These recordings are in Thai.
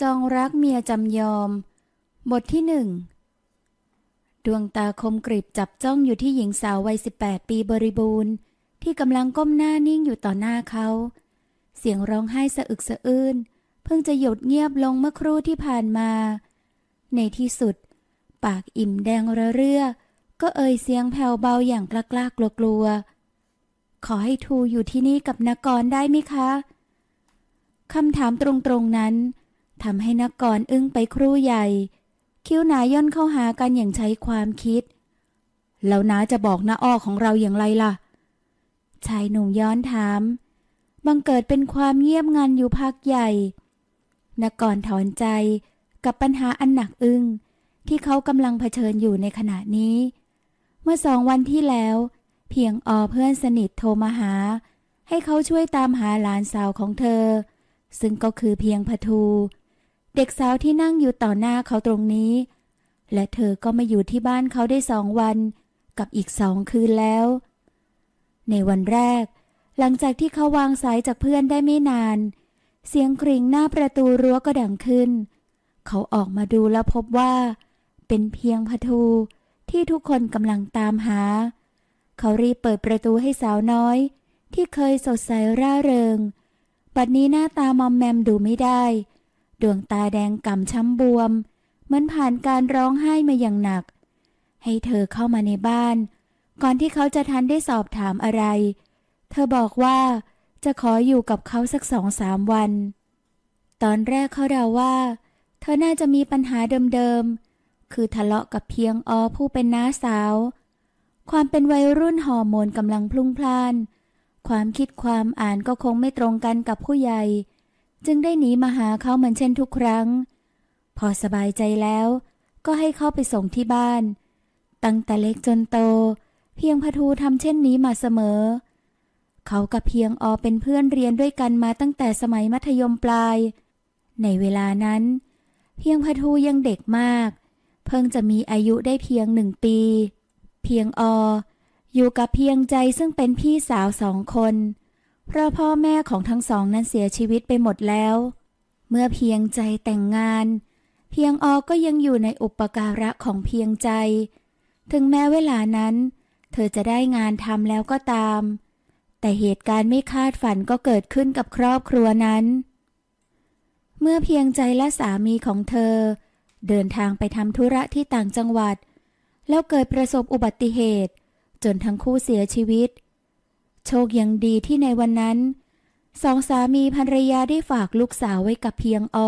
จองรักเมียจำยอม บทที่หนึ่งดวงตาคมกริบจับจ้องอยู่ที่หญิงสาววัย 18 ปีบริบูรณ์ ที่กำลังก้มหน้านิ่งอยู่ต่อหน้าเขา เสียงร้องไห้สะอึกสะอื้น เพิ่งจะหยุดเงียบลงเมื่อครู่ที่ผ่านมา ในที่สุด ปากอิ่มแดงระเรื่อ ก็เอ่ยเสียงแผ่วเบาอย่างกล้ากๆกลัวๆ ขอให้ทูอยู่ที่นี่กับนกรได้ไหมคะคำถามตรงๆนั้น ทำให้นักกรอึ้งไปครู่ใหญ่ คิ้วหนาย่นเข้าหากันอย่างใช้ความคิด แล้วน้าจะบอกน้าอ้อของเราอย่างไรล่ะ ชายหนุ่มย้อนถาม บังเกิดเป็นความเงียบงันอยู่พักใหญ่ นักกรถอนใจกับปัญหาอันหนักอึ้งที่เขากำลังเผชิญอยู่ในขณะนี้ เมื่อสองวันที่แล้ว เพียงอเพื่อนสนิทโทรมาหา ให้เขาช่วยตามหาหลานสาวของเธอ ซึ่งก็คือเพียงพทู เด็กสาวที่นั่งอยู่ต่อหน้าเขาตรงนี้ และเธอก็มาอยู่ที่บ้านเขาได้สองวัน กับอีกสองคืนแล้ว ในวันแรก หลังจากที่เขาวางสายจากเพื่อนได้ไม่นาน เสียงกริ่งหน้าประตูรั้วก็ดังขึ้น เขาออกมาดูแล้วพบว่า เป็นเพียงพทูที่ทุกคนกำลังตามหา เขารีบเปิดประตูให้สาวน้อย ที่เคยสดใสร่าเริง บัดนี้หน้าตามอมแมมดูไม่ได้ ดวงตาแดงก่ำช้ำบวม เหมือนผ่านการร้องไห้มาอย่างหนัก ให้เธอเข้ามาในบ้าน ก่อนที่เขาจะทันได้สอบถามอะไร เธอบอกว่าจะขออยู่กับเขาสักสองสามวัน ตอนแรกเขาเดาว่า เธอน่าจะมีปัญหาเดิมๆ คือทะเลาะกับเพียงอผู้เป็นน้าสาว ความเป็นวัยรุ่นฮอร์โมนกำลังพลุ่งพล่าน ความคิดความอ่านก็คงไม่ตรงกันกับผู้ใหญ่ จึงได้หนีมาหาเขาเหมือนเช่นทุกครั้ง พอสบายใจแล้วก็ให้เข้าไปส่งที่บ้าน ตั้งแต่เล็กจนโต เพียงพทูทำเช่นนี้มาเสมอ เขากับเพียงอเป็นเพื่อนเรียนด้วยกันมาตั้งแต่สมัยมัธยมปลาย ในเวลานั้น เพียงพทูยังเด็กมาก เพิ่งจะมีอายุได้เพียงหนึ่งปี เพียงออยู่กับเพียงใจซึ่งเป็นพี่สาวสองคน เพราะพ่อแม่ของทั้งสองนั้นเสียชีวิตไปหมดแล้ว เมื่อเพียงใจแต่งงาน เพียงออก็ยังอยู่ในอุปการะของเพียงใจ ถึงแม้เวลานั้น เธอจะได้งานทำแล้วก็ตาม แต่เหตุการณ์ไม่คาดฝันก็เกิดขึ้นกับครอบครัวนั้น เมื่อเพียงใจและสามีของเธอ เดินทางไปทำธุระที่ต่างจังหวัด แล้วเกิดประสบอุบัติเหตุ จนทั้งคู่เสียชีวิต โชคยังดีที่ในวันนั้น สองสามีภรรยาได้ฝากลูกสาวไว้กับเพียงอ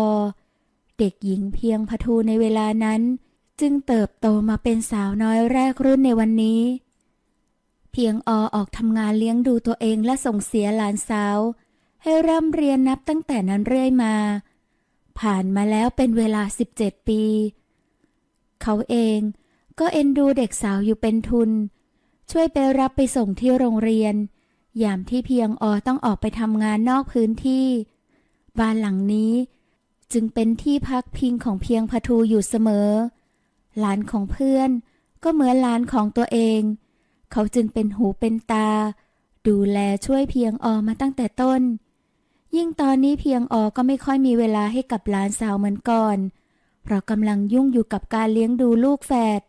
เด็กหญิงเพียงพทูในเวลานั้น จึงเติบโตมาเป็นสาวน้อยแรกรุ่นในวันนี้ เพียงอออกทำงานเลี้ยงดูตัวเองและส่งเสียหลานสาว ให้ร่ำเรียนนับตั้งแต่นั้นเรื่อยมา ผ่านมาแล้วเป็นเวลา 17 ปี เขาเองก็เอ็นดูเด็กสาวอยู่เป็นทุน ช่วยไปรับไปส่งที่โรงเรียน ยามที่เพียงอต้องออกไปทำงานนอกพื้นที่ บ้านหลังนี้จึงเป็นที่พักพิงของเพียงพทูอยู่เสมอ หลานของเพื่อนก็เหมือนหลานของตัวเอง เขาจึงเป็นหูเป็นตา ดูแลช่วยเพียงอมาตั้งแต่ต้น ยิ่งตอนนี้เพียงอก็ไม่ค่อยมีเวลาให้กับหลานสาวเหมือนก่อน เพราะกำลังยุ่งอยู่กับการเลี้ยงดูลูกแฝด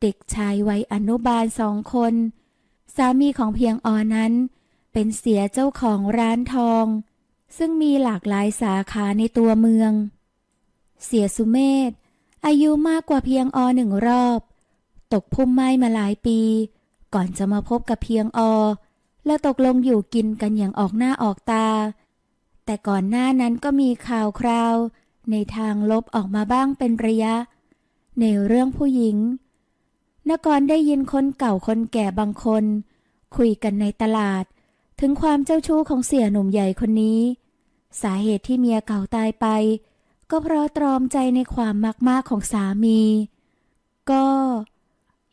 เด็กชายวัยอนุบาลสองคน สามีของเพียงออนั้น เป็นเสียเจ้าของร้านทอง ซึ่งมีหลากหลายสาขาในตัวเมือง เสียสุเมธอายุมากกว่าเพียงอหนึ่งรอบ ตกพุ่มไม้มาหลายปี ก่อนจะมาพบกับเพียงอ และตกลงอยู่กินกันอย่างออกหน้าออกตา แต่ก่อนหน้านั้นก็มีข่าวคราว ในทางลบออกมาบ้างเป็นระยะ ในเรื่องผู้หญิง นกรได้ยินคนเก่าคนแก่บางคน คุยกันในตลาด ถึงความเจ้าชู้ของเสียหนุ่มใหญ่คนนี้ สาเหตุที่เมียเก่าตายไป ก็เพราะตรอมใจในความมากมากของสามี ก็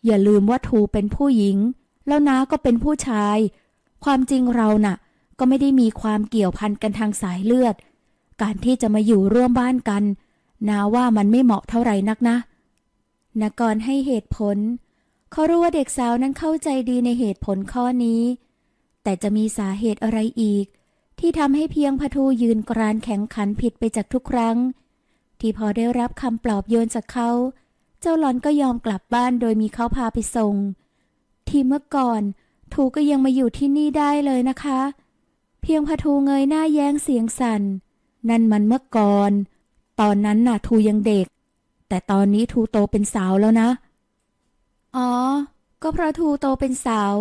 อย่าลืมว่าทูเป็นผู้หญิง แล้วน้าก็เป็นผู้ชาย ความจริงเราน่ะ ก็ไม่ได้มีความเกี่ยวพันกันทางสายเลือด การที่จะมาอยู่ร่วมบ้านกันนาว่ามันไม่เหมาะเท่าไหร่นักนะ นกรให้เหตุผล เขารู้ว่าเด็กสาวนั้นเข้าใจดีในเหตุผลข้อนี้ แต่จะมีสาเหตุอะไรอีก ที่ทำให้เพียงพทูยืนกรานแข็งขันผิดไปจากทุกครั้ง ที่พอได้รับคำปลอบโยนจากเขา เจ้าหลอนก็ยอมกลับบ้านโดยมีเขาพาไปส่ง ที่เมื่อก่อนทูก็ยังมาอยู่ที่นี่ได้เลยนะคะ เพียงพทูเงยหน้าแย้งเสียงสัน่น นั่นมันเมื่อก่อน ตอนนั้นน่ะทูยังเด็ก แต่ตอนนี้ทูโตเป็นสาวแล้วนะ อ๋อ ก็เพราะทูโตเป็นสาว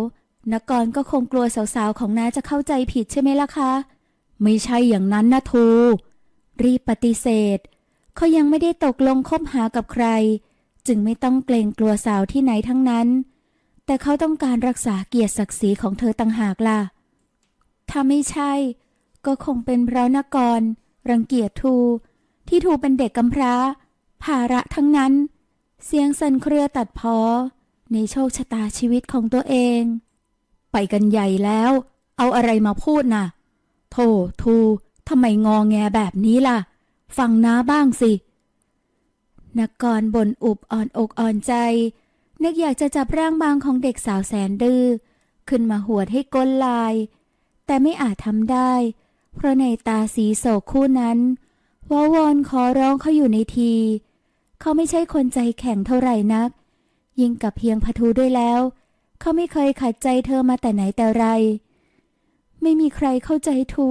นกรก็คงกลัวสาวๆของน้าจะเข้าใจผิดใช่ไหมล่ะคะ ไม่ใช่อย่างนั้นนะทู รีบปฏิเสธ เขายังไม่ได้ตกลงคบหากับใคร จึงไม่ต้องเกรงกลัวสาวที่ไหนทั้งนั้น แต่เขาต้องการรักษาเกียรติศักดิ์ศรีของเธอต่างหากล่ะ ถ้าไม่ใช่ ก็คงเป็นเพราะนกร รังเกียจทู ที่ทูเป็นเด็กกำพร้า ภาระทั้งนั้น เสียงสั่นเครือตัดพอ ในโชคชะตาชีวิตของตัวเอง ไปกันใหญ่แล้ว เอาอะไรมาพูดน่ะ โธ่ทูทำไมงอแงแบบนี้ล่ะ ฟังน้าบ้างสินักกรบนอุบอ่อนอกอ่อนใจ นึกอยากจะจับร่างบางของเด็กสาวแสนดื้อขึ้นมาหวดให้ก้นลาย แต่ไม่อาจทำได้ เพราะในตาสีโศกคู่นั้นวาวอนขอร้องเขาอยู่ในที เขาไม่ใช่คนใจแข็งเท่าไหร่นัก ยิ่งกับเพียงพะทูด้วยแล้ว เขาไม่เคยขัดใจเธอมาแต่ไหนแต่ไร ไม่มีใครเข้าใจทู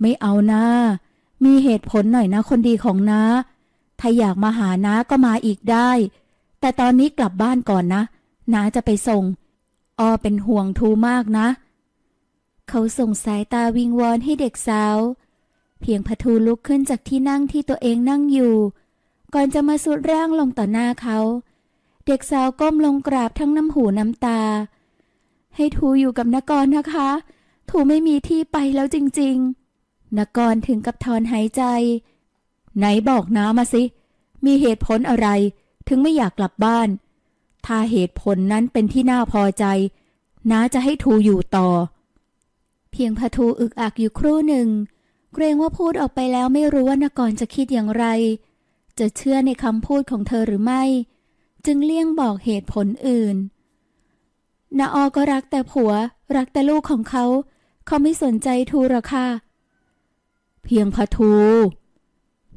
ไม่เอานะมีเหตุผลหน่อยนะคนดีของน้า ถ้าอยากมาหาน้าก็มาอีกได้ แต่ตอนนี้กลับบ้านก่อนนะน้าจะไปส่ง ออเป็นห่วงทูมากนะ เขาส่งสายตาวิงวอนให้เด็กสาว เพียงพะทูลุกขึ้นจากที่นั่งที่ตัวเองนั่งอยู่ ก่อนจะมาสุดร่างลงต่อหน้าเขา เด็กสาวก้มลงกราบทั้งน้ำหูน้ำตา ให้ทูอยู่กับนกรนะคะ ทูไม่มีที่ไปแล้วจริง ๆนกรถึงกับถอนหายใจ ไหนบอกน้ามาสิ มีเหตุผลอะไร ถึงไม่อยากกลับบ้าน ถ้าเหตุผลนั้นเป็นที่น่าพอใจ น้าจะให้ทูอยู่ต่อ เพียงพะทูอึกอักอยู่ครู่หนึ่ง เกรงว่าพูดออกไปแล้วไม่รู้ว่านกรจะคิดอย่างไร จะเชื่อในคำพูดของเธอหรือไม่ จึงเลี่ยงบอกเหตุผลอื่นนาออก็รักแต่ผัว รักแต่ลูกของเขา เขาไม่สนใจทูหรอกค่ะ เพียงพะทู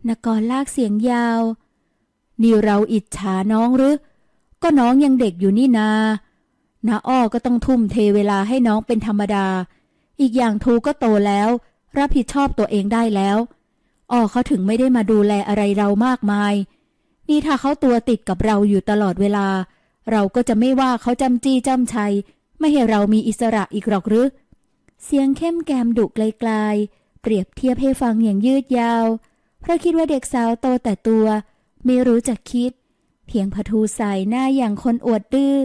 นกรลากเสียงยาว นี่เราอิจฉาน้องหรือ ก็น้องยังเด็กอยู่นี่นานาอ้อก็ต้องทุ่มเทเวลาให้น้องเป็นธรรมดา อีกอย่างทูก็โตแล้ว รับผิดชอบตัวเองได้แล้ว อ้อเขาถึงไม่ได้มาดูแลอะไรเรามากมาย นี่ถ้าเขาตัวติดกับเราอยู่ตลอดเวลา เราก็จะไม่ว่าเขาจำจี้จำชัย ไม่ให้เรามีอิสระอีกหรอกหรือ เสียงเข้มแกมดุไกลๆ เปรียบเทียบให้ฟังอย่างยืดยาว เพราะคิดว่าเด็กสาวโตแต่ตัว ไม่รู้จักคิด เพียงพทูใสายหน้าอย่างคนอวดดื้อ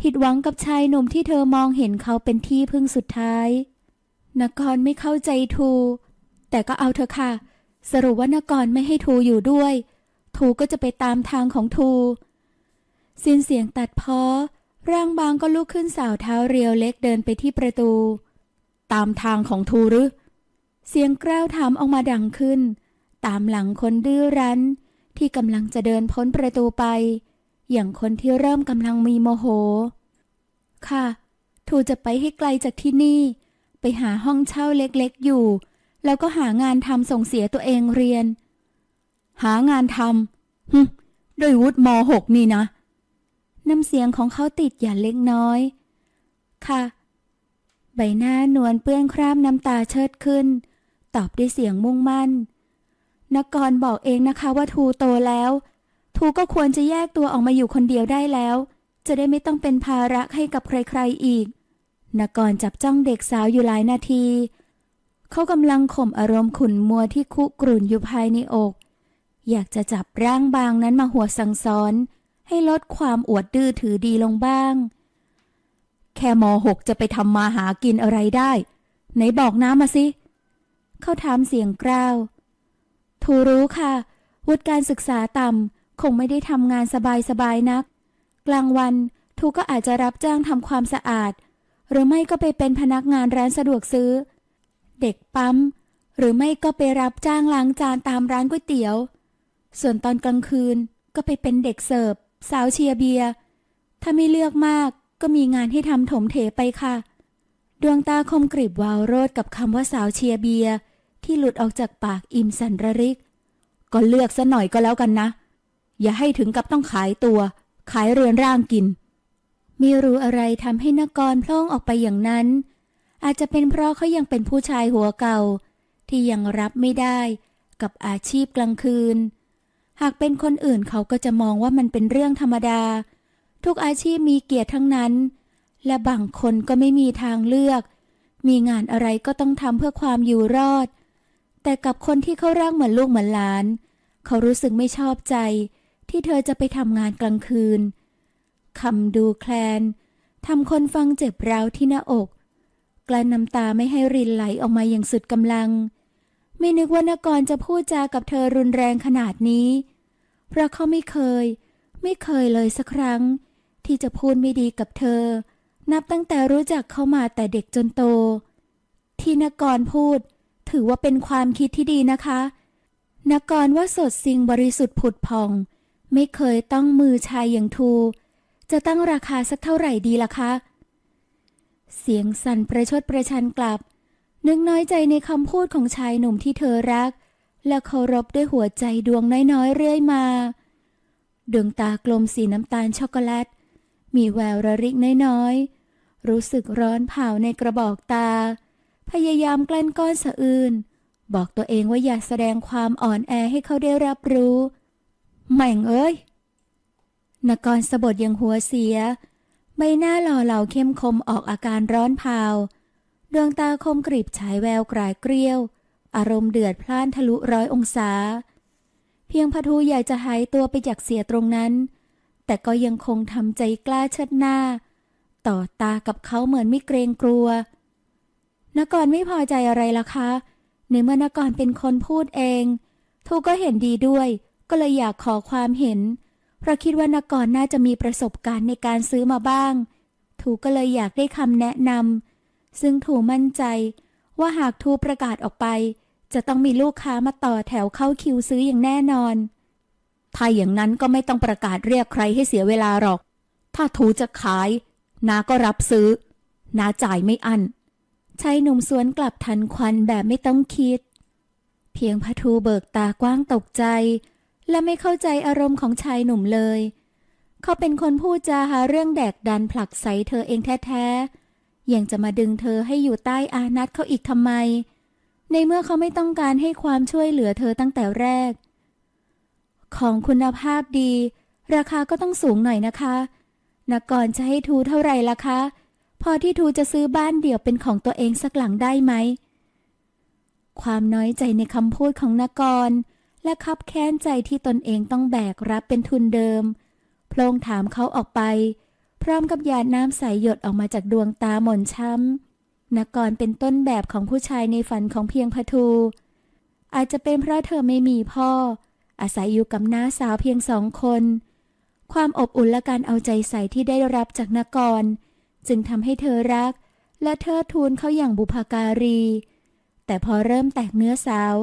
ผิดหวังกับชายหนุ่มที่เธอมองเห็นเขาเป็นที่พึ่งสุดท้ายนกรไม่เข้าใจทู แต่ก็เอาเถอะค่ะ สรุปว่านกรไม่ให้ทูอยู่ด้วย ทูก็จะไปตามทางของทูสิ้นเสียงตัดพอร่างบางก็ลุกขึ้นสาวเท้าเรียวเล็กเดินไปที่ประตู ตามทางของทูหรือ เสียงกล้าวถามออกมาดังขึ้น ตามหลังคนดื้อรั้น ที่กำลังจะเดินพ้นประตูไป อย่างคนที่เริ่มกำลังมีโมโห ค่ะ ทูจะไปให้ไกลจากที่นี่ ไปหาห้องเช่าเล็กๆอยู่ แล้วก็หางานทำส่งเสียตัวเองเรียน หางานทำฮึด้วยวุฒิมหกนี่นะน้ำเสียงของเขาติดอย่าเล็กน้อย ค่ะ ใบหน้านวลเปื้อนคราบน้ำตาเชิดขึ้น ตอบด้วยเสียงมุ่งมั่นนักกรบอกเองนะคะว่าทูโตแล้ว ทูก็ควรจะแยกตัวออกมาอยู่คนเดียวได้แล้ว จะได้ไม่ต้องเป็นภาระให้กับใครๆอีกนักกรจับจ้องเด็กสาวอยู่หลายนาที เขากำลังข่มอารมณ์ขุนมัวที่คุกรุ่นอยู่ภายในอก อยากจะจับร่างบางนั้นมาหัวสั่งสอน ให้ลดความอวดดื้อถือดีลงบ้าง แค่มหกจะไปทำมาหากินอะไรได้ ไหนบอกน้ามาสิ เขาถามเสียงกร้าวทูรู้ค่ะ วุฒิการศึกษาต่ำคงไม่ได้ทำงานสบายๆนัก กลางวันทูก็อาจจะรับจ้างทำความสะอาด หรือไม่ก็ไปเป็นพนักงานร้านสะดวกซื้อ เด็กปั๊ม หรือไม่ก็ไปรับจ้างล้างจานตามร้านก๋วยเตี๋ยว ส่วนตอนกลางคืนก็ไปเป็นเด็กเสิร์ฟสาวเชียร์เบียร์ถ้าไม่เลือกมากก็มีงานให้ทำถมเถไปค่ะ ดวงตาคมกริบวาวโรดกับคำว่าสาวเชียร์เบียร์ที่หลุดออกจากปากอิมสันระริก ก็เลือกซะหน่อยก็แล้วกันนะ อย่าให้ถึงกับต้องขายตัว ขายเรือนร่างกินไม่รู้อะไรทำให้นกรพล่องออกไปอย่างนั้น อาจจะเป็นเพราะเขายังเป็นผู้ชายหัวเก่า ที่ยังรับไม่ได้กับอาชีพกลางคืน หากเป็นคนอื่นเขาก็จะมองว่ามันเป็นเรื่องธรรมดา ทุกอาชีพมีเกียรติทั้งนั้น และบางคนก็ไม่มีทางเลือก มีงานอะไรก็ต้องทำเพื่อความอยู่รอด แต่กับคนที่เขาร่างเหมือนลูกเหมือนหลาน เขารู้สึกไม่ชอบใจ ที่เธอจะไปทำงานกลางคืนคำดูแคลนทำคนฟังเจ็บร้าวที่หน้าอก กลั้นน้ำตาไม่ให้รินไหลออกมาอย่างสุดกำลัง ไม่นึกว่านกรจะพูดจากับเธอรุนแรงขนาดนี้ เพราะเขาไม่เคย ไม่เคยเลยสักครั้ง ที่จะพูดไม่ดีกับเธอ นับตั้งแต่รู้จักเขามาแต่เด็กจนโต ที่นกรพูด ถือว่าเป็นความคิดที่ดีนะคะนกรว่าสดสิ่งบริสุทธิ์ผุดผ่อง ไม่เคยต้องมือชายอย่างทู จะตั้งราคาสักเท่าไหร่ดีล่ะคะ เสียงสั่นประชดประชันกลับ นึกน้อยใจในคำพูดของชายหนุ่มที่เธอรัก และเคารพด้วยหัวใจดวงน้อยๆเรื่อยมา ดวงตากลมสีน้ำตาลช็อกโกแลต มีแววระริกน้อยๆ รู้สึกร้อนเผาในกระบอกตา พยายามกลั้นก้อนสะอื้นบอกตัวเองว่าอย่าแสดงความอ่อนแอให้เขาได้รับรู้ แม่งเอ้ยนกรสะบดอย่างหัวเสีย ใบหน้าหล่อเหลาเข้มคมออกอาการร้อนเผาดวงตาคมกริบฉายแววกรายเกลียว อารมณ์เดือดพล่านทะลุร้อยองศา เพียงพทูอยากจะหายตัวไปจากเสียตรงนั้น แต่ก็ยังคงทำใจกล้าเชิดหน้า ต่อตากับเขาเหมือนไม่เกรงกลัวนกรไม่พอใจอะไรล่ะคะในเมื่อนกรเป็นคนพูดเองทูก็เห็นดีด้วย ก็เลยอยากขอความเห็น เพราะคิดว่านกรน่าจะมีประสบการณ์ในการซื้อมาบ้างทูก็เลยอยากได้คำแนะนำซึ่งทูมั่นใจ ว่าหากทูประกาศออกไป จะต้องมีลูกค้ามาต่อแถวเข้าคิวซื้ออย่างแน่นอน ถ้าอย่างนั้นก็ไม่ต้องประกาศเรียกใครให้เสียเวลาหรอก ถ้าทูจะขาย นาก็รับซื้อ นาจ่ายไม่อั้นชายหนุ่มสวนกลับทันควันแบบไม่ต้องคิด เพียงพะทูเบิกตากว้างตกใจ และไม่เข้าใจอารมณ์ของชายหนุ่มเลย เขาเป็นคนพูดจาหาเรื่องแดกดันผลักใสเธอเองแท้ๆ ยังจะมาดึงเธอให้อยู่ใต้อานัตเขาอีกทำไม ในเมื่อเขาไม่ต้องการให้ความช่วยเหลือเธอตั้งแต่แรก ของคุณภาพดี ราคาก็ต้องสูงหน่อยนะคะนกรจะให้ทูเท่าไหร่ล่ะคะ พอที่ทูจะซื้อบ้านเดี่ยวเป็นของตัวเองสักหลังได้ไหม ความน้อยใจในคำพูดของนกร และคับแค้นใจที่ตนเองต้องแบกรับเป็นทุนเดิม โพลงถามเขาออกไป พร้อมกับหยาดน้ำใสหยดออกมาจากดวงตาหม่นช้ำนกรเป็นต้นแบบของผู้ชายในฝันของเพียงพทู อาจจะเป็นเพราะเธอไม่มีพ่อ อาศัยอยู่กับน้าสาวเพียงสองคน ความอบอุ่นและการเอาใจใส่ที่ได้รับจากนกร จึงทำให้เธอรัก และเทิดทูนเขาอย่างบุพการี แต่พอเริ่มแตกเนื้อสาว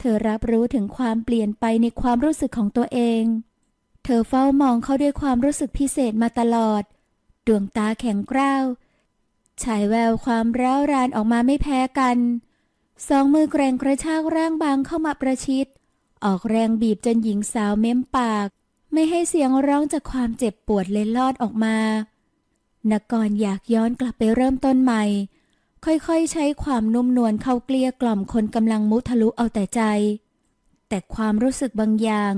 เธอรับรู้ถึงความเปลี่ยนไปในความรู้สึกของตัวเอง เธอเฝ้ามองเขาด้วยความรู้สึกพิเศษมาตลอด ดวงตาแข็งกร้าวฉายแววความร้าวรานออกมาไม่แพ้กัน สองมือแกร่งกระชากร่างบางเข้ามาประชิด ออกแรงบีบจนหญิงสาวเม้มปาก ไม่ให้เสียงร้องจากความเจ็บปวดเล็ดลอดออกมานกรอยากย้อนกลับไปเริ่มต้นใหม่ ค่อยๆ ใช้ความนุ่มนวลเข้าเกลี้ยกล่อมคนกำลังมุทะลุเอาแต่ใจ แต่ความรู้สึกบางอย่าง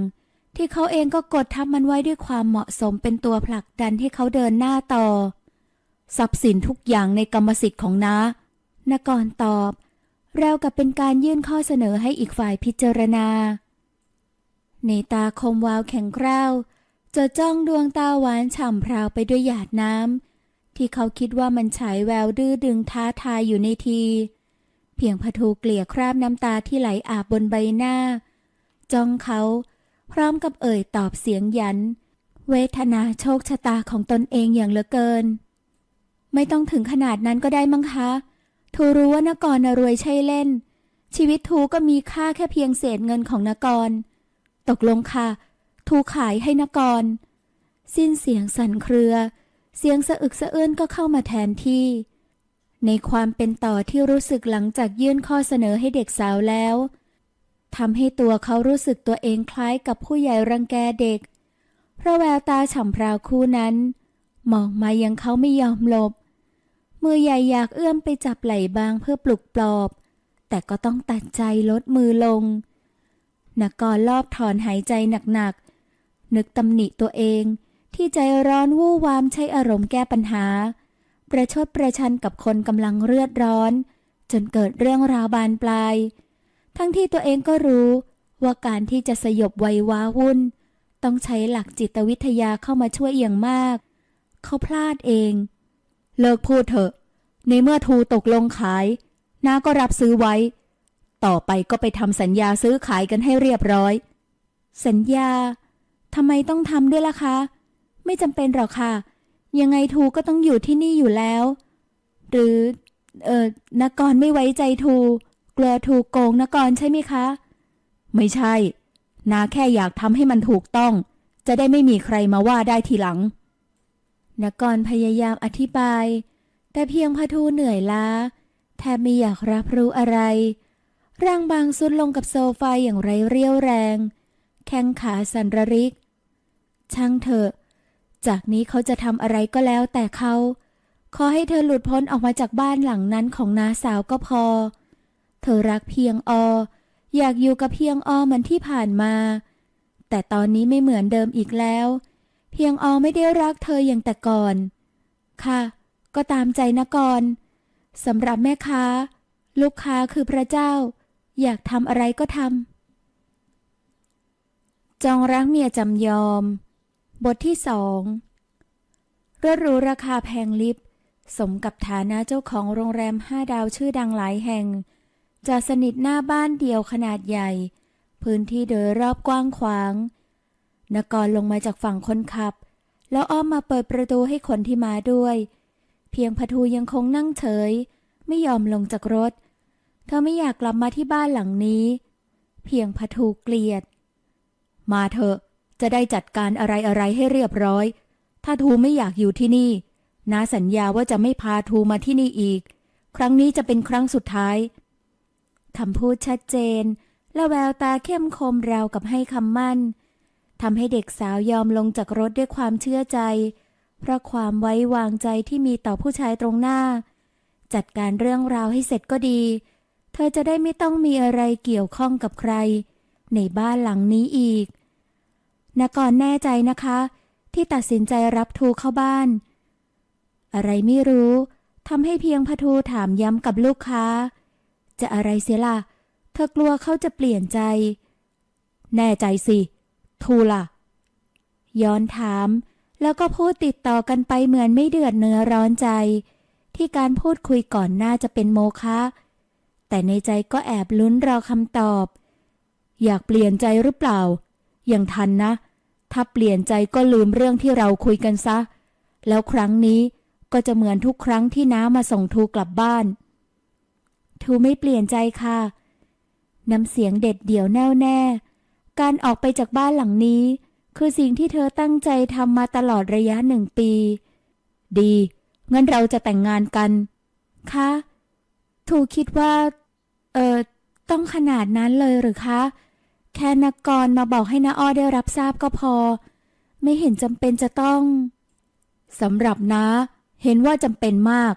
ที่เขาเองก็กดทับมันไว้ด้วยความเหมาะสมเป็นตัวผลักดันให้เขาเดินหน้าต่อ ทรัพย์สินทุกอย่างในกรรมสิทธิ์ของน้านกรตอบเรากับเป็นการยื่นข้อเสนอให้อีกฝ่ายพิจารณา ในตาคมวาวแข็งกร้าวจดจ้องดวงตาหวานฉ่ำพราวไปด้วยหยาดน้ำ ที่เขาคิดว่ามันฉายแววดื้อดึงท้าทายอยู่ในที เพียงพะทูเกลี่ยคราบน้ำตาที่ไหลอาบบนใบหน้า จ้องเขา พร้อมกับเอ่ยตอบเสียงยัน เวทนาโชคชะตาของตนเองอย่างเหลือเกิน ไม่ต้องถึงขนาดนั้นก็ได้มั้งคะ ทูรู้ว่านกรนรวยใช่เล่น ชีวิตทูก็มีค่าแค่เพียงเศษเงินของนกร ตกลงค่ะ ทูขายให้นกร สิ้นเสียงสั่นเครือเเสียงสะอึกสะเอื้นก็เข้ามาแทนที่ ในความเป็นต่อที่รู้สึกหลังจากยื่นข้อเสนอให้เด็กสาวแล้วทำให้ตัวเขารู้สึกตัวเองคล้ายกับผู้ใหญ่รังแกเด็ก เพราะแววตาฉ่ำพราวคู่นั้น มองมายังเขาไม่ยอมหลบ มือใหญ่อยากเอื้อมไปจับไหล่บางเพื่อปลุกปลอบ แต่ก็ต้องตัดใจลดมือลงนักรรอบถอนหายใจหนักๆนึกตำหนิตัวเอง ที่ใจร้อนวู่วามใช้อารมณ์แก้ปัญหา ประชดประชันกับคนกำลังเลือดร้อน จนเกิดเรื่องราวบานปลาย ทั้งที่ตัวเองก็รู้ว่าการที่จะสยบวัยว้าวุ่น ต้องใช้หลักจิตวิทยาเข้ามาช่วยอย่างมาก เขาพลาดเอง เลิกพูดเถอะ ในเมื่อทูตกลงขายน้าก็รับซื้อไว้ ต่อไปก็ไปทำสัญญาซื้อขายกันให้เรียบร้อย สัญญาทำไมต้องทำด้วยล่ะคะ ไม่จำเป็นหรอกค่ะ ยังไงทูก็ต้องอยู่ที่นี่อยู่แล้ว หรือ เอ่อนกรไม่ไว้ใจทูกลัวทูโกงนกรใช่ไหมคะ ไม่ใช่ นาแค่อยากทำให้มันถูกต้อง จะได้ไม่มีใครมาว่าได้ทีหลังนกรพยายามอธิบาย แต่เพียงพทูเหนื่อยล้า แทบไม่อยากรับรู้อะไร ร่างบางสุดลงกับโซฟาอย่างไรเรี่ยวแรง แข้งขาสันระริก ช่างเถอะ จากนี้เขาจะทำอะไรก็แล้วแต่เขา ขอให้เธอหลุดพ้นออกมาจากบ้านหลังนั้นของน้าสาวก็พอ เธอรักเพียงออยากอยู่กับเพียงอเหมือนที่ผ่านมา แต่ตอนนี้ไม่เหมือนเดิมอีกแล้ว เพียงอไม่ได้รักเธออย่างแต่ก่อน ค่ะ ก็ตามใจนะกรสำหรับแม่ค้า ลูกค้าคือพระเจ้า อยากทำอะไรก็ทำจองรักเมียจำยอม บทที่สองรถหรูราคาแพงลิบ สมกับฐานะเจ้าของโรงแรมห้าดาวชื่อดังหลายแห่งจอดสนิทหน้าบ้านเดียวขนาดใหญ่ พื้นที่โดยรอบกว้างขวาง นกรลงมาจากฝั่งคนขับ แล้วอ้อมมาเปิดประตูให้คนที่มาด้วย เพียงพทูยังคงนั่งเฉย ไม่ยอมลงจากรถ เธอไม่อยากกลับมาที่บ้านหลังนี้ เพียงพทูเกลียด มาเถอะ จะได้จัดการอะไรอะไรให้เรียบร้อย ถ้าทูไม่อยากอยู่ที่นี่น้าสัญญาว่าจะไม่พาทูมาที่นี่อีก ครั้งนี้จะเป็นครั้งสุดท้ายคำพูดชัดเจน และแววตาเข้มคมราวกับให้คำมั่นทำให้เด็กสาวยอมลงจากรถด้วยความเชื่อใจ เพราะความไว้วางใจที่มีต่อผู้ชายตรงหน้า จัดการเรื่องราวให้เสร็จก็ดี เธอจะได้ไม่ต้องมีอะไรเกี่ยวข้องกับใคร ในบ้านหลังนี้อีก นกรแน่ใจนะคะ ที่ตัดสินใจรับทูเข้าบ้าน อะไรไม่รู้ทำให้เพียงพทูถามย้ำกับลูกค้า จะอะไรเสียล่ะ เธอกลัวเขาจะเปลี่ยนใจ แน่ใจสิ ทูล่ะ ย้อนถาม แล้วก็พูดติดต่อกันไปเหมือนไม่เดือดเนื้อร้อนใจ ที่การพูดคุยก่อนหน้าจะเป็นโมฆะแต่ในใจก็แอบลุ้นรอคำตอบ อยากเปลี่ยนใจหรือเปล่า ยังทันนะ ถ้าเปลี่ยนใจก็ลืมเรื่องที่เราคุยกันซะ แล้วครั้งนี้ก็จะเหมือนทุกครั้งที่น้ามาส่งทูกลับบ้าน ทูไม่เปลี่ยนใจค่ะ น้ำเสียงเด็ดเดี่ยวแน่วแน่ การออกไปจากบ้านหลังนี้ คือสิ่งที่เธอตั้งใจทำมาตลอดระยะหนึ่งปี ดีงั้นเราจะแต่งงานกัน คะ ทูคิดว่า เอ่อต้องขนาดนั้นเลยหรือคะ แค่นักกรมาบอกให้นาอ้อได้รับทราบก็พอ ไม่เห็นจำเป็นจะต้องสำหรับน้าเห็นว่าจำเป็นมาก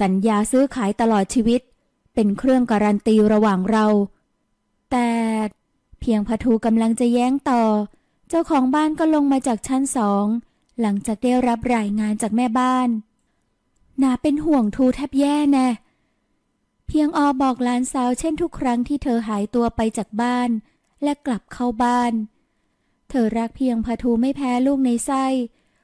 สัญญาซื้อขายตลอดชีวิต เป็นเครื่องการันตีระหว่างเรา แต่เพียงพทูกำลังจะแย้งต่อ เจ้าของบ้านก็ลงมาจากชั้นสอง หลังจากได้รับรายงานจากแม่บ้านนาเป็นห่วงทูแทบแย่แน่เพียงออบอกหลานสาวเช่นทุกครั้งที่เธอหายตัวไปจากบ้าน และกลับเข้าบ้าน เธอรักเพียงพะทูไม่แพ้ลูกในไส้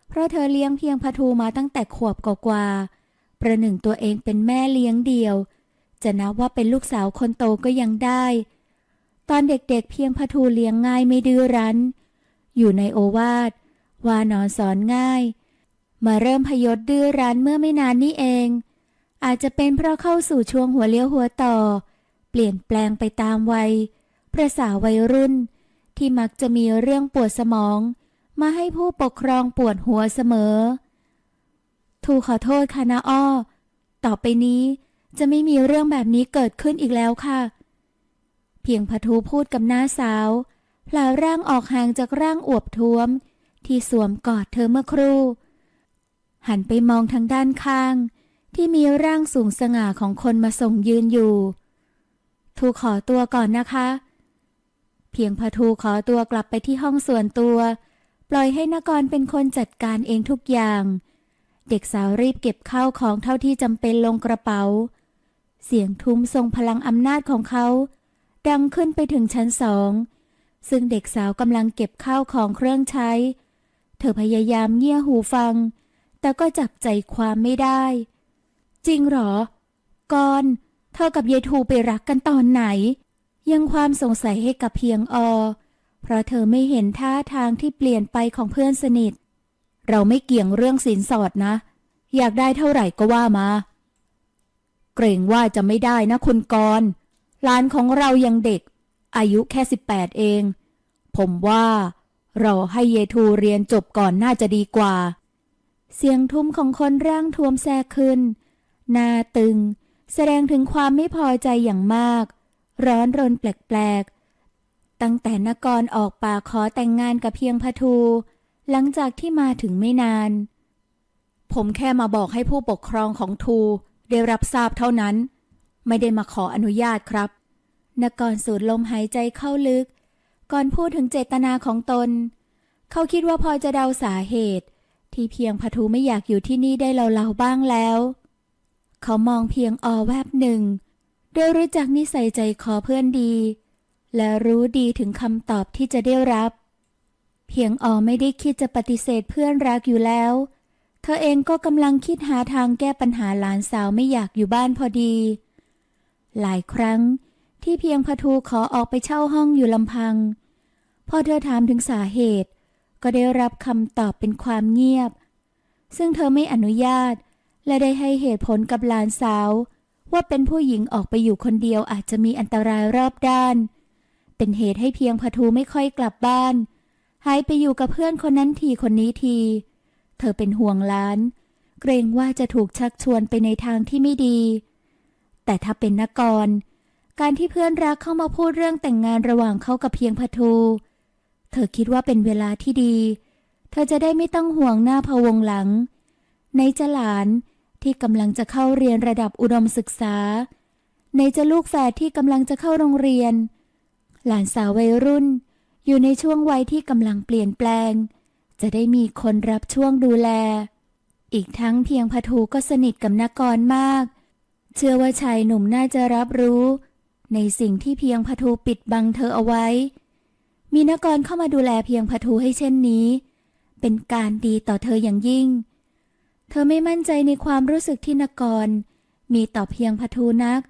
เพราะเธอเลี้ยงเพียงพะทูมาตั้งแต่ขวบกว่าๆประหนึ่งตัวเองเป็นแม่เลี้ยงเดี่ยว จะนับว่าเป็นลูกสาวคนโตก็ยังได้ ตอนเด็กๆเพียงพะทูเลี้ยงง่ายไม่ดื้อรั้น อยู่ในโอวาทว่านอนสอนง่าย มาเริ่มพยศดื้อรั้นเมื่อไม่นานนี้เอง อาจจะเป็นเพราะเข้าสู่ช่วงหัวเลี้ยวหัวต่อ เปลี่ยนแปลงไปตามวัย ประสาวัยรุ่น ที่มักจะมีเรื่องปวดสมอง มาให้ผู้ปกครองปวดหัวเสมอ ทูขอโทษค่ะนะอ้อ ต่อไปนี้จะไม่มีเรื่องแบบนี้เกิดขึ้นอีกแล้วค่ะ เพียงพทูพูดกับน้าสาวพลาร่างออกห่างจากร่างอวบท้วม ที่สวมกอดเธอเมื่อครู่ หันไปมองทางด้านข้าง ที่มีร่างสูงสง่าของคนมาส่งยืนอยู่ ทูขอตัวก่อนนะคะ เพียงพทูขอตัวกลับไปที่ห้องส่วนตัว ปล่อยให้นกรเป็นคนจัดการเองทุกอย่าง เด็กสาวรีบเก็บข้าวของเท่าที่จำเป็นลงกระเป๋า เสียงทุ้มทรงพลังอำนาจของเขา ดังขึ้นไปถึงชั้นสอง ซึ่งเด็กสาวกำลังเก็บข้าวของเครื่องใช้ เธอพยายามเงี่ยหูฟัง แต่ก็จับใจความไม่ได้ จริงหรอกอนเธอกับยายทูไปรักกันตอนไหน ยังความสงสัยให้กับเพียงอเพราะเธอไม่เห็นท่าทางที่เปลี่ยนไปของเพื่อนสนิท เราไม่เกี่ยงเรื่องสินสอดนะ อยากได้เท่าไหร่ก็ว่ามา เกรงว่าจะไม่ได้นะคุณกรหลานของเรายังเด็ก อายุแค่สิบแปดเอง ผมว่าเราให้เยทูเรียนจบก่อนน่าจะดีกว่า เสียงทุ้มของคนร่างทวมแทรกขึ้น หน้าตึง แสดงถึงความไม่พอใจอย่างมาก ร้อนรนแปลกๆ ตั้งแต่นกรออกป่าขอแต่งงานกับเพียงพทู หลังจากที่มาถึงไม่นาน ผมแค่มาบอกให้ผู้ปกครองของทูได้รับทราบเท่านั้น ไม่ได้มาขออนุญาตครับนกรสูดลมหายใจเข้าลึก ก่อนพูดถึงเจตนาของตน เขาคิดว่าพอจะเดาสาเหตุ ที่เพียงพทูไม่อยากอยู่ที่นี่ได้เล่าๆบ้างแล้ว เขามองเพียงอแวบหนึ่ง โดยรู้จักนิสัยใจคอเพื่อนดี และรู้ดีถึงคำตอบที่จะได้รับ เพียงอไม่ได้คิดจะปฏิเสธเพื่อนรักอยู่แล้ว เธอเองก็กำลังคิดหาทางแก้ปัญหาหลานสาวไม่อยากอยู่บ้านพอดี หลายครั้งที่เพียงพทูขอออกไปเช่าห้องอยู่ลำพัง พอเธอถามถึงสาเหตุ ก็ได้รับคำตอบเป็นความเงียบ ซึ่งเธอไม่อนุญาตและได้ให้เหตุผลกับหลานสาว ว่าเป็นผู้หญิงออกไปอยู่คนเดียวอาจจะมีอันตรายรอบด้าน เป็นเหตุให้เพียงพทูไม่ค่อยกลับบ้าน หายไปอยู่กับเพื่อนคนนั้นทีคนนี้ที เธอเป็นห่วงล้าน เกรงว่าจะถูกชักชวนไปในทางที่ไม่ดี แต่ถ้าเป็นนกร การที่เพื่อนรักเข้ามาพูดเรื่องแต่งงานระหว่างเขากับเพียงพทู เธอคิดว่าเป็นเวลาที่ดี เธอจะได้ไม่ต้องห่วงหน้าพะวงหลัง ในจะหลาน ที่กำลังจะเข้าเรียนระดับอุดมศึกษา ในจะลูกแฝดที่กำลังจะเข้าโรงเรียน หลานสาววัยรุ่น อยู่ในช่วงวัยที่กำลังเปลี่ยนแปลง จะได้มีคนรับช่วงดูแล อีกทั้งเพียงพทูก็สนิทกับนกรมาก เชื่อว่าชายหนุ่มน่าจะรับรู้ ในสิ่งที่เพียงพทูปิดบังเธอเอาไว้ มีนกรเข้ามาดูแลเพียงพทูให้เช่นนี้ เป็นการดีต่อเธออย่างยิ่งเเธอไม่มั่นใจในความรู้สึกที่นกร มีต่อเพียงพทูนัก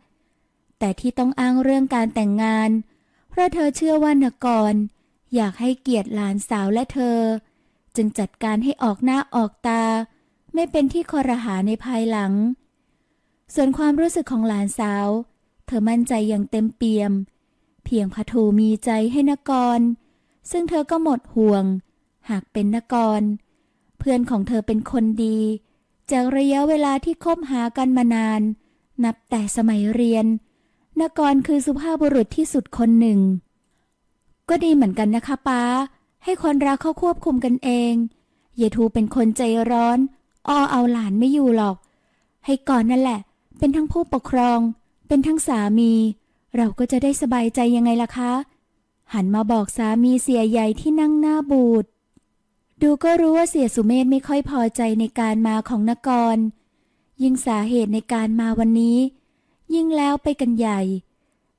แต่ที่ต้องอ้างเรื่องการแต่งงาน เพราะเธอเชื่อว่านกร อยากให้เกียรติหลานสาวและเธอ จึงจัดการให้ออกหน้าออกตา ไม่เป็นที่คอรหาในภายหลัง ส่วนความรู้สึกของหลานสาว เธอมั่นใจอย่างเต็มเปี่ยม เพียงพทูมีใจให้นกร ซึ่งเธอก็หมดห่วง หากเป็นนกร เพื่อนของเธอเป็นคนดี จากระยะเวลาที่คบหากันมานาน นับแต่สมัยเรียนนกรคือสุภาพบุรุษที่สุดคนหนึ่ง ก็ดีเหมือนกันนะคะป้า ให้คนรักเขาควบคุมกันเองเยทูเป็นคนใจร้อนอ้อเอาหลานไม่อยู่หรอก ให้ก่อนนั่นแหละ เป็นทั้งผู้ปกครอง เป็นทั้งสามี เราก็จะได้สบายใจยังไงล่ะคะ หันมาบอกสามีเสียใหญ่ที่นั่งหน้าบูด ดูก็รู้ว่าเสียสุเมธไม่ค่อยพอใจในการมาของนกร ยิ่งสาเหตุในการมาวันนี้ ยิ่งแล้วไปกันใหญ่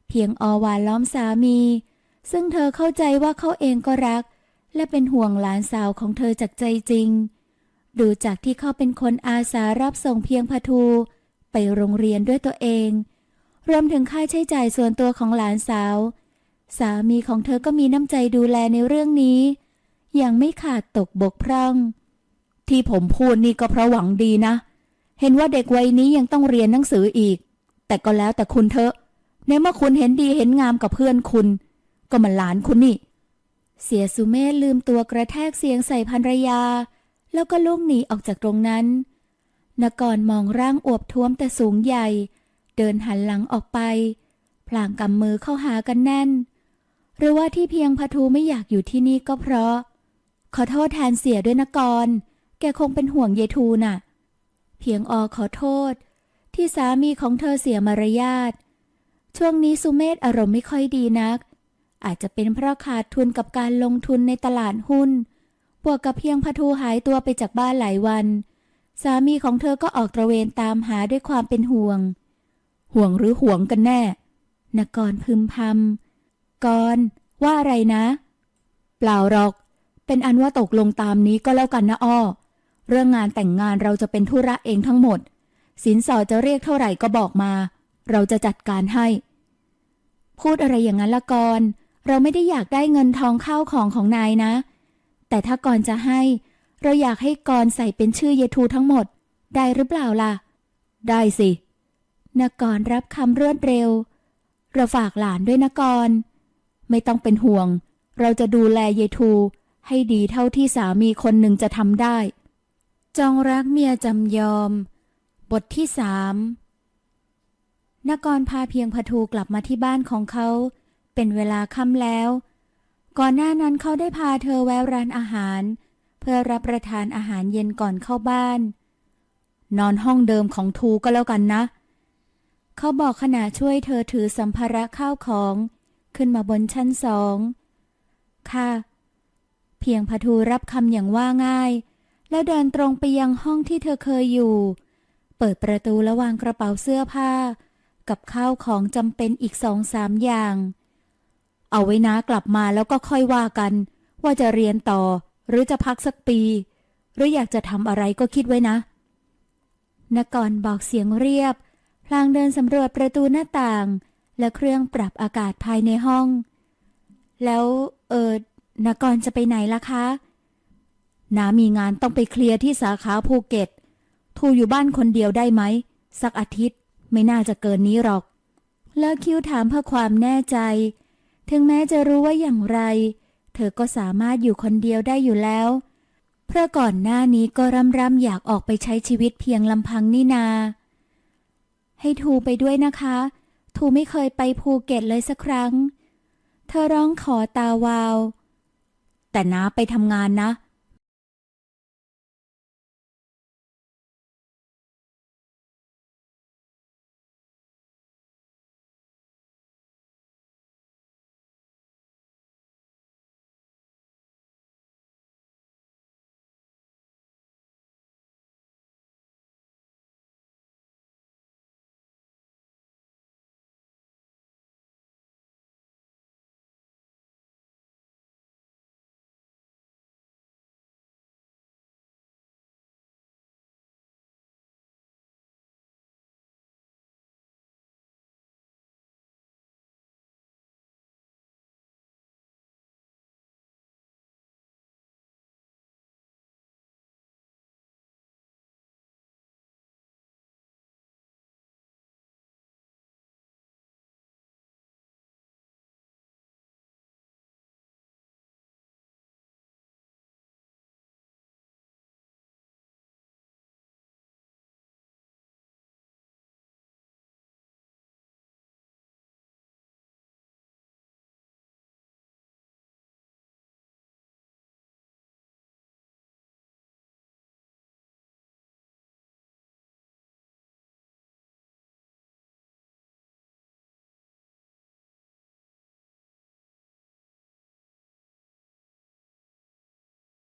เพียงอวานล้อมสามี ซึ่งเธอเข้าใจว่าเขาเองก็รัก และเป็นห่วงหลานสาวของเธอจากใจจริง ดูจากที่เขาเป็นคนอาสารับส่งเพียงพทู ไปโรงเรียนด้วยตัวเอง รวมถึงค่าใช้จ่ายส่วนตัวของหลานสาว สามีของเธอก็มีน้ำใจดูแลในเรื่องนี้ อย่างไม่ขาดตกบกพร่อง ที่ผมพูดนี่ก็เพราะหวังดีนะ เห็นว่าเด็กวัยนี้ยังต้องเรียนหนังสืออีก แต่ก็แล้วแต่คุณเถอะ ในเมื่อคุณเห็นดีเห็นงามกับเพื่อนคุณ ก็มันหลานคุณนี่ เสียสุเมธลืมตัวกระแทกเสียงใส่ภรรยา แล้วก็ลุกหนีออกจากตรงนั้นนกรมองร่างอวบท้วมแต่สูงใหญ่ เดินหันหลังออกไป พลางกำมือเข้าหากันแน่น หรือว่าที่เพียงพทูไม่อยากอยู่ที่นี่ก็เพราะ ขอโทษแทนเสียด้วยนะกรแกคงเป็นห่วงเยทูน่ะ เพียงอขอโทษ ที่สามีของเธอเสียมารยาท ช่วงนี้สุเมธอารมณ์ไม่ค่อยดีนัก อาจจะเป็นเพราะขาดทุนกับการลงทุนในตลาดหุ้น บวกกับเพียงพทูหายตัวไปจากบ้านหลายวัน สามีของเธอก็ออกตระเวนตามหาด้วยความเป็นห่วง ห่วงหรือห่วงกันแน่นกรพึมพำกรว่าอะไรนะ เปล่าหรอก เป็นอันว่าตกลงตามนี้ก็แล้วกันนะอ้อ เรื่องงานแต่งงานเราจะเป็นธุระเองทั้งหมด สินสอดจะเรียกเท่าไหร่ก็บอกมา เราจะจัดการให้ พูดอะไรอย่างนั้นละกรณ์เราไม่ได้อยากได้เงินทองข้าวของของนายนะ แต่ถ้ากรณ์จะให้ เราอยากให้กรณ์ใส่เป็นชื่อเยทูทั้งหมด ได้หรือเปล่าล่ะ ได้สินกรรับคำรวดเร็ว เราฝากหลานด้วยนะกรณ์ไม่ต้องเป็นห่วง เราจะดูแลเยทู ให้ดีเท่าที่สามีคนหนึ่งจะทำได้ จองรักเมียจำยอม บทที่สามนกรพาเพียงพทูกลับมาที่บ้านของเขา เป็นเวลาค่ำแล้ว ก่อนหน้านั้นเขาได้พาเธอแวะร้านอาหาร เพื่อรับประทานอาหารเย็นก่อนเข้าบ้าน นอนห้องเดิมของทูก็แล้วกันนะ เขาบอกขณะช่วยเธอถือสัมภาระข้าวของ ขึ้นมาบนชั้นสอง ค่ะ เพียงพทูรับคำอย่างว่าง่าย แล้วเดินตรงไปยังห้องที่เธอเคยอยู่ เปิดประตูและวางกระเป๋าเสื้อผ้า กับข้าวของจำเป็นอีกสองสามอย่าง เอาไว้นะกลับมาแล้วก็ค่อยว่ากัน ว่าจะเรียนต่อ หรือจะพักสักปี หรืออยากจะทำอะไรก็คิดไว้นะนกรบอกเสียงเรียบ พลางเดินสำรวจประตูหน้าต่าง และเครื่องปรับอากาศภายในห้อง แล้ว เออ นกรจะไปไหนล่ะคะนามีงานต้องไปเคลียร์ที่สาขาภูเก็ต ทูอยู่บ้านคนเดียวได้ไหม สักอาทิตย์ไม่น่าจะเกินนี้หรอก เลิกคิวถามเพื่อความแน่ใจ ถึงแม้จะรู้ว่าอย่างไร เธอก็สามารถอยู่คนเดียวได้อยู่แล้ว เพราะก่อนหน้านี้ก็ร่ำร่ำอยากออกไปใช้ชีวิตเพียงลำพังนี่นา ให้ทูไปด้วยนะคะ ทูไม่เคยไปภูเก็ตเลยสักครั้ง เธอร้องขอตาวาว แต่น้าไปทำงานนะ